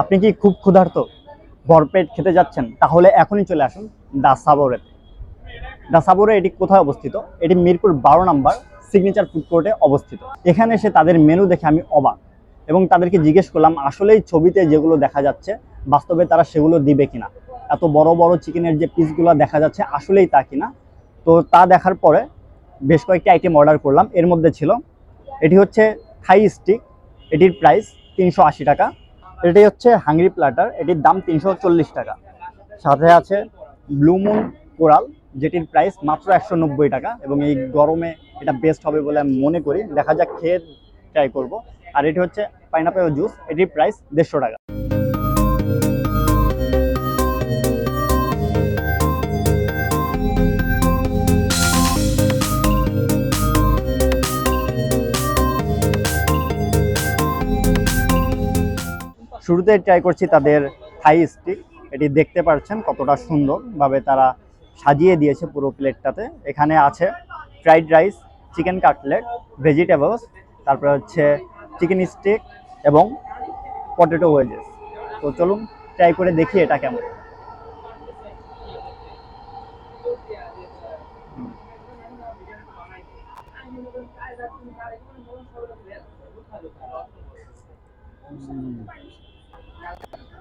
আপনি কি খুব ক্ষুধার্ত? ভরপেট খেতে যাচ্ছেন, তাহলে এখনই চলে আসুন দা সাবরেতে। দা এটি কোথায় অবস্থিত? এটি মিরপুর বারো নাম্বার সিগনেচার ফুড কোর্টে অবস্থিত। এখানে এসে তাদের মেনু দেখে আমি অবাক এবং তাদেরকে জিজ্ঞেস করলাম আসলেই ছবিতে যেগুলো দেখা যাচ্ছে, বাস্তবে তারা সেগুলো দিবে কিনা? এত বড় বড় চিকেনের যে পিসগুলো দেখা যাচ্ছে, আসলেই তা কিনা? তো তা দেখার পরে বেশ কয়েকটি আইটেম অর্ডার করলাম। এর মধ্যে ছিল, এটি হচ্ছে থাই স্টিক, এটির প্রাইস তিনশো আশি টাকা। এটি হচ্ছে হাঙ্গরি প্ল্যাটার। এটির দাম তিনশো চল্লিশ টাকা। সাথে আছে ব্লুমুন কোরাল, যেটির প্রাইস মাত্র একশো নব্বই টাকা এবং এই গরমে এটা বেস্ট হবে বলে আমি মনে করি। দেখা যাক খেয়ে ট্রাই করব। আর এটি হচ্ছে পাইনাপেল জুস এটির প্রাইস দেড়শো টাকা। শুরুতে ট্রাই করছি তাদের থাই স্টিক এটি দেখতে পাচ্ছেন কতটা সুন্দরভাবে তারা সাজিয়ে দিয়েছে পুরো প্লেটটাতে। এখানে আছে fried rice chicken cutlet vegetables তারপরে হচ্ছে চিকেন স্টিক এবং পটেটো ওয়েজেস তো চলুন ট্রাই করে দেখি এটা কেমন।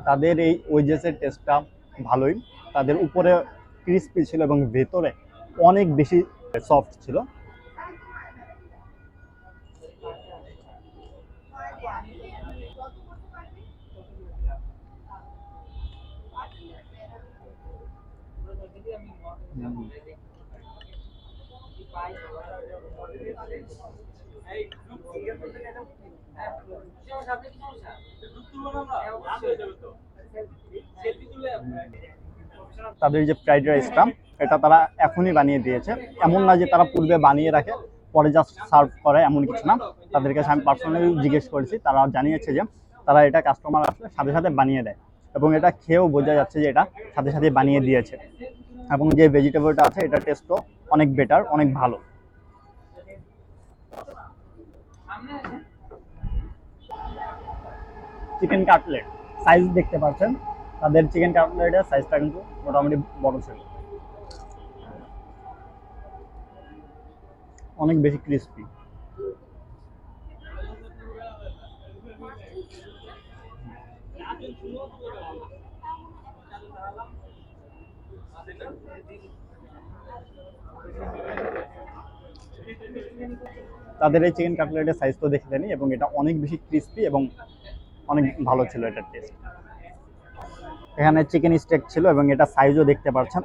তাদের এই ওয়েজেসের টেস্টটা ভালোই তাদের উপরে ক্রিস্পি ছিল এবং ভেতরে অনেক বেশি সফট ছিল হুম। তাদের যে ফ্রাইড রাইসটা এটা তারা এখনই বানিয়ে দিয়েছে। এমন না যে তারা পূর্বে বানিয়ে রাখে, পরে জাস্ট সার্ভ করে, এমন কিছু না। তাদের কাছে আমি পার্সোনালি জিজ্ঞেস করেছি, তারা জানিয়েছে যে তারা এটা কাস্টমার আসলে সাথে সাথে বানিয়ে দেয় এবং এটা খেয়েও বোঝা যাচ্ছে যে এটা সাথে সাথে বানিয়ে দিয়েছে। এবং যে ভেজিটেবলটা আছে, এটা টেস্টও অনেক বেটার অনেক ভালো। Chicken cutlet. সাইজ দেখতে পাচ্ছেন। তাদের চিকেন কাটলেটের সাইজটা কিন্তু মোটামুটি বড় ছিল। অনেক বেশি ক্রিস্পি তাদের এই চিকেন কাটলেটের সাইজ তো দেখে জানি এবং এটা অনেক বেশি ক্রিস্পি এবং অনেক ভালো ছিল এটার টেস্ট এখানে চিকেন স্টেক ছিল এবং এটা সাইজও দেখতে পাচ্ছেন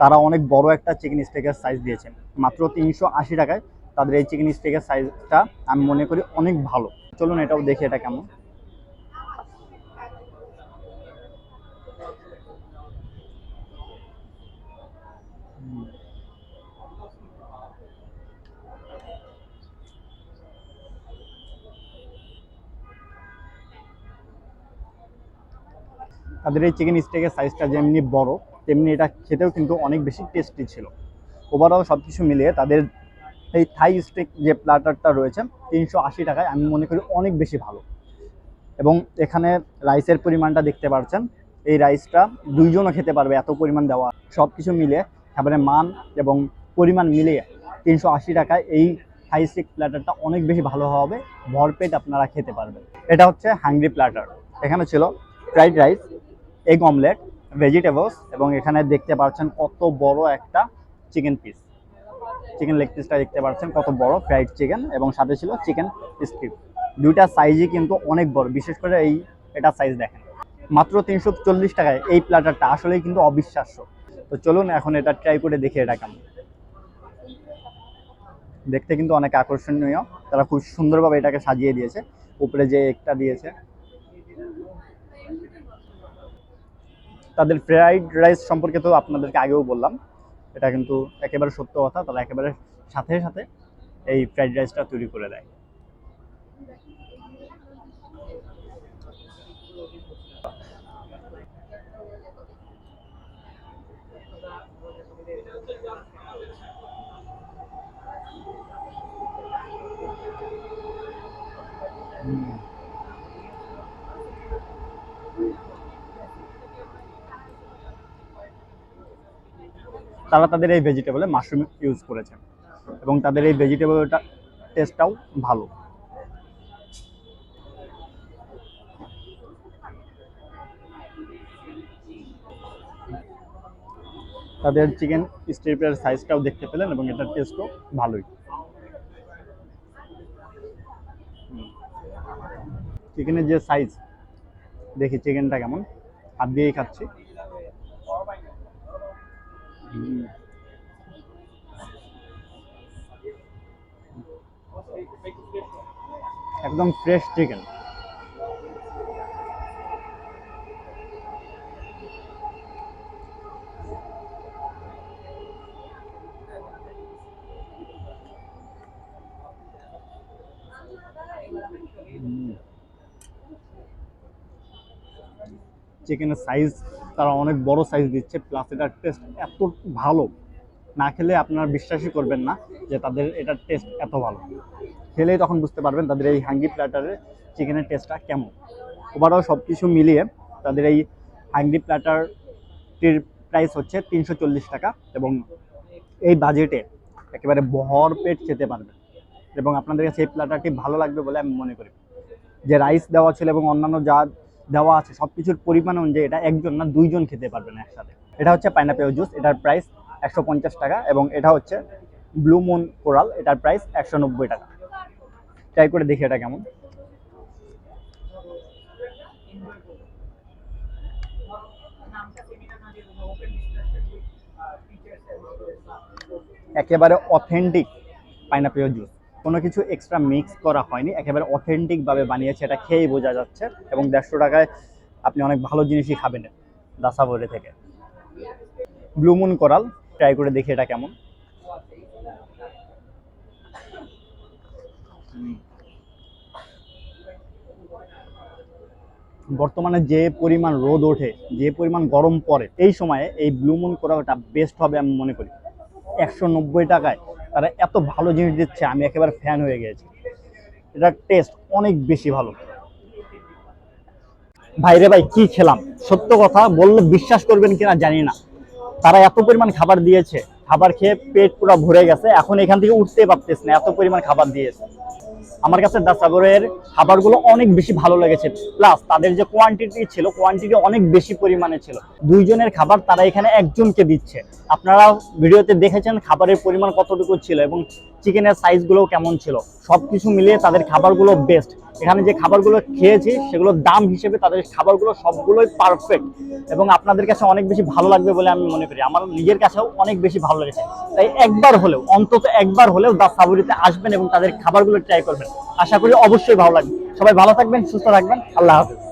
তারা অনেক বড় একটা চিকেন স্টেকের সাইজ দিয়েছেন। মাত্র তিনশো আশি টাকায় তাদের এই চিকেন স্টেকের সাইজটা আমি মনে করি অনেক ভালো। চলুন এটাও দেখি এটা কেমন হুম। তাদের এই চিকেন স্টেকের সাইজটা যেমনি বড়, তেমনি এটা খেতেও কিন্তু অনেক বেশি টেস্টি ছিল। ওভারঅল সব কিছু মিলিয়ে তাদের এই থাই স্টেক যে প্ল্যাটারটা রয়েছে, তিনশো আশি টাকায় আমি মনে করি অনেক বেশি ভালো। এবং এখানে রাইসের পরিমাণটা দেখতে পাচ্ছেন এই রাইসটা দুইজনও খেতে পারবে এত পরিমাণ দেওয়া। সব কিছু মিলিয়ে খাবারের মান এবং পরিমাণ মিলিয়ে তিনশো আশি টাকায় এই থাই স্টিক প্ল্যাটারটা অনেক বেশি ভালো হবে, ভরপেট আপনারা খেতে পারবেন। এটা হচ্ছে হাঙ্গরি প্ল্যাটার এখানে ছিল fried rice egg omelette vegetables এবং এখানে দেখতে পাচ্ছেন কত বড় একটা চিকেন পিস চিকেন লেগ পিসটা দেখতে পাচ্ছেন কত বড় ফ্রাইড চিকেন এবং সাথে ছিল চিকেন স্ট্রিপ দুইটা সাইজই কিন্তু অনেক বড়, বিশেষ করে এই, এটা সাইজ দেখেন। মাত্র তিনশো চল্লিশ টাকায় এই প্ল্যাটারটা আসলেই কিন্তু অবিশ্বাস্য। তো চলুন এখন এটা ট্রাই করে দেখি এটা কেমন। দেখতে কিন্তু অনেক আকর্ষণীয়, তারা খুব সুন্দরভাবে এটাকে সাজিয়ে দিয়েছে। উপরে যে একটা দিয়েছে তাদের ফ্রাইড রাইস সম্পর্কে তো আপনাদেরকে আগেও বললাম এটা কিন্তু একেবারে সত্য কথা, তারা একেবারে সাথে সাথে এই ফ্রাইড রাইসটা তৈরি করে দেয় হুম। তারা তাদের এই ভেজিটেবলে মাশরুম ইউজ করেছে। এবং তাদের এই ভেজিটেবলটা টেস্টটাও ভালো। তাদের চিকেন স্ট্রিপের সাইজটাও দেখতে পেলেন এবং এটার টেস্টও ভালোই। চিকেনের যে সাইজ দেখি চিকেনটা কেমন। হাত দিয়েই খাচ্ছি। একদম ফ্রেশ চিকেন চিকেনের সাইজ তারা অনেক বড় সাইজ দিচ্ছে প্লাস এটার টেস্ট এত ভালো। না খেলে আপনারা বিশ্বাসই করবেন না যে তাদের এটার টেস্ট এত ভালো। খেলেই তখন বুঝতে পারবেন তাদের এই হাঙ্গি প্ল্যাটারের চিকেনের টেস্টটা কেমন। ওভারঅল সব কিছু মিলিয়ে তাদের এই হাঙ্গি প্ল্যাটারটির প্রাইস হচ্ছে তিনশো চল্লিশ টাকা এবং এই বাজেটে একেবারে ভর পেট খেতে পারবেন। এবং আপনাদের কাছে এই প্ল্যাটারটি ভালো লাগবে বলে আমি মনে করি। যে রাইস দেওয়া ছিল এবং অন্যান্য যা দেওয়া আছে সব কিছুর পরিমাণ অনুযায়ী এটা একজন না দুইজন খেতে পারবেন একসাথে। এটা হচ্ছে পাইনাপেল জুস, এটার প্রাইস একশো পঞ্চাশ টাকা এবং এটা হচ্ছে ব্লু মুন কোরাল, এটার প্রাইস একশো নব্বই টাকা। ট্রাই করে দেখি এটা কেমন। একেবারে অথেন্টিক পাইনাপেল জুস। কোনো কিছু এক্সট্রা মিক্স করা হয়নি, একেবারে অথেন্টিকভাবে বানিয়েছে, এটা খেয়েই বোঝা যাচ্ছে এবং দেড়শো টাকায় আপনি অনেক ভালো জিনিসই খাবেন দাসাবরে থেকে। ব্লু মুন কোরাল ট্রাই করে দেখি এটা কেমন। বর্তমানে যে পরিমাণ রোদ ওঠে, যে পরিমাণ গরম পড়ে, এই সময়ে এই ব্লু মুন কোরালটা বেস্ট হবে আমি মনে করি। একশো নব্বই টাকায় তারা এত ভালো জিনিস দিচ্ছে, আমি একেবারে ফ্যান হয়ে গেছি। এটার টেস্ট অনেক বেশি ভালো। ভাইরে ভাই, কি খেলাম? সত্য কথা, বললে বিশ্বাস করবেন কিনা জানি না। তারা এত পরিমাণ খাবার দিয়েছে, খাবার খেয়ে পেট পুরো ভরে গেছে, এখন এখান থেকে উঠতে পারতেছে না, এত পরিমাণ খাবার দিয়েছে। আমার কাছে দাসাগরের খাবারগুলো অনেক বেশি ভালো লেগেছে। প্লাস তাদের যে কোয়ান্টিটি ছিল কোয়ান্টিটি অনেক বেশি পরিমাণে ছিল। দুইজনের খাবার তারা এখানে একজনকে দিচ্ছে। আপনারা ভিডিওতে দেখেছেন খাবারের পরিমাণ কতটুকু ছিল এবং চিকেনের সাইজগুলো কেমন ছিল। সব কিছু মিলিয়ে তাদের খাবারগুলো বেস্ট এখানে যে খাবারগুলো খেয়েছি, সেগুলোর দাম হিসেবে তাদের খাবারগুলো সবগুলোই পারফেক্ট এবং আপনাদের কাছে অনেক বেশি ভালো লাগবে বলে আমি মনে করি। আমার নিজের কাছেও অনেক বেশি ভালো লেগেছে। তাই একবার হলেও, অন্তত একবার হলেও দা সাবরিতে আসবেন এবং তাদের খাবারগুলো ট্রাই করবেন। আশা করি অবশ্যই ভালো লাগবে। সবাই ভালো থাকবেন সুস্থ থাকবেন। আল্লাহ হাফেজ।